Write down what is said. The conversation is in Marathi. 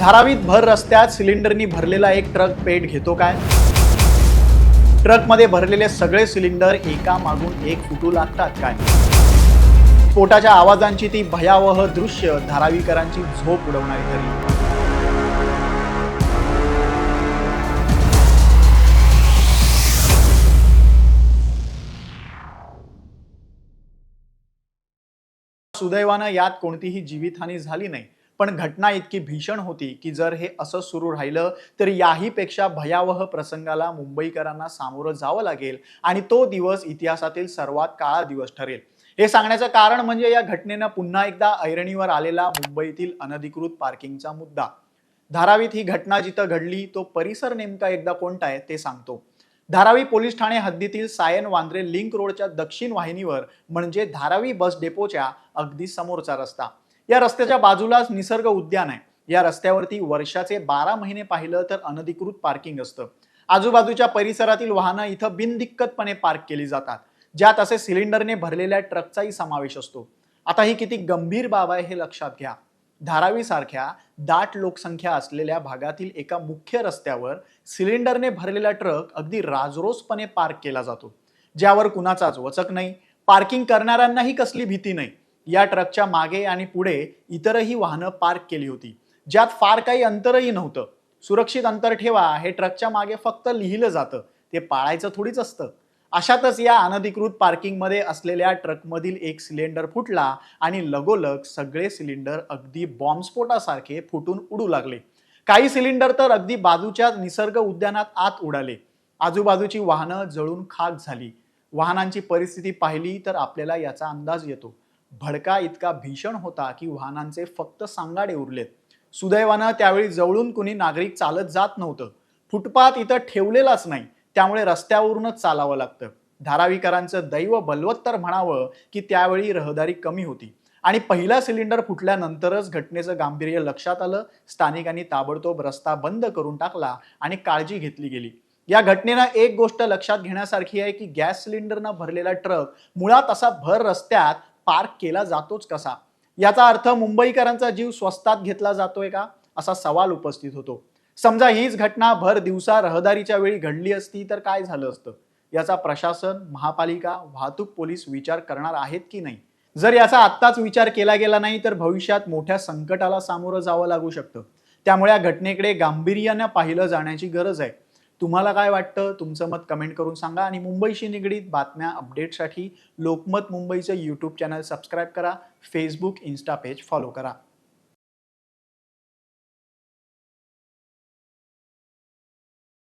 धारावीत भर रस्त्यात सिलेंडरनी भरलेला एक ट्रक पेट घेतो काय? ट्रकमध्ये भरलेले सगळे सिलेंडर एका मागून एक फुटू लागतात काय? स्फोटाच्या आवाजांची ती भयावह दृश्य धारावीकरांची झोप उडवणारी ठरली सुदैवानं यात कोणतीही जीवितहानी झाली नाही. पण घटना इतकी भीषण होती की जर हे असं सुरू राहिलं तर याहीपेक्षा भयावह प्रसंगाला मुंबईकरांना सामोरं जावं लागेल आणि तो दिवस इतिहासातील सर्वात काळा दिवस ठरेल. हे सांगण्याचं कारण म्हणजे या घटनेनं पुन्हा एकदा ऐरणीवर आलेला मुंबईतील अनधिकृत पार्किंगचा मुद्दा. धारावीत ही घटना जिथं घडली तो परिसर नेमका एकदा कोणता आहे ते सांगतो. धारावी पोलीस ठाणे हद्दीतील सायन वांद्रे लिंक रोडच्या दक्षिण वाहिनीवर म्हणजे धारावी बस डेपोच्या अगदी समोरचा रस्ता. या रस्त्याच्या बाजूलाच निसर्ग उद्यान आहे. या रस्त्यावरती वर्षाचे बारा महिने पाहिलं तर अनधिकृत पार्किंग असतं. आजूबाजूच्या परिसरातील वाहनं इथं बिनदिक्कतपणे पार्क केली जातात. ज्यात असे सिलेंडरने भरलेल्या ट्रकचाही समावेश असतो. आता ही किती गंभीर बाब आहे हे लक्षात घ्या. धारावी सारख्या दाट लोकसंख्या असलेल्या भागातील एका मुख्य रस्त्यावर सिलेंडरने भरलेला ट्रक अगदी राजरोसपणे पार्क केला जातो. ज्यावर कुणाचाच वचक नाही. पार्किंग करणाऱ्यांनाही कसली भीती नाही. या ट्रकच्या मागे आणि पुढे इतरही वाहनं पार्क केली होती. ज्यात फार काही अंतरही नव्हतं. सुरक्षित अंतर ठेवा हे ट्रकच्या मागे फक्त लिहिलं जातं. ते पाळायचं थोडीच असतं. अशातच या अनधिकृत पार्किंगमध्ये असलेल्या ट्रकमधील एक सिलेंडर फुटला आणि लगोलग सगळे सिलेंडर अगदी बॉम्बस्फोटासारखे फुटून उडू लागले. काही सिलेंडर तर अगदी बाजूच्या निसर्ग उद्यानात आत उडाले. आजूबाजूची वाहनं जळून खाक झाली. वाहनांची परिस्थिती पाहिली तर आपल्याला याचा अंदाज येतो. भडका इतका भीषण होता की वाहनांचे फक्त सांगाडे उरलेत. सुदैवानं त्यावेळी जवळून कुणी नागरिक चालत जात नव्हतं. फुटपाथ इथं ठेवलेलाच नाही त्यामुळे रस्त्यावरूनच चालावं लागतं. धारावीकरांचं दैव बलवत्तर म्हणावं की त्यावेळी रहदारी कमी होती. आणि पहिला सिलेंडर फुटल्यानंतरच घटनेचं गांभीर्य लक्षात आलं स्थानिकांनी ताबडतोब रस्ता बंद करून टाकला आणि काळजी घेतली गेली. या घटनेनं एक गोष्ट लक्षात घेण्यासारखी आहे की गॅस सिलेंडरनं भरलेला ट्रक मुळात असा भर रस्त्यात पार्क केला जातोच कसा? याचा अर्थ मुंबईकरांचा जीव स्वस्तात घेतला जातोय का? असा सवाल उपस्थित होतो. समजा हीच घटना भर दिवसा रहदारीच्या वेळी घडली असती तर काय झालं असतं? याचा प्रशासन महापालिका वाहतूक पोलीस विचार करणार आहेत की नाही? जर याचा आत्ताच विचार केला गेला नाही तर भविष्यात मोठ्या संकटाला सामोरं जावं लागू शकतं. त्यामुळे या घटनेकडे गांभीर्यानं पाहिलं जाण्याची गरज आहे. तुम्हाला काय वाटतं? तुमचं मत कमेंट करून सांगा आणि मुंबईशी निगडीत बातम्या अपडेटसाठी लोकमत मुंबईचं यूट्यूब चॅनल सबस्क्राईब करा फेसबुक इन्स्टा पेज फॉलो करा.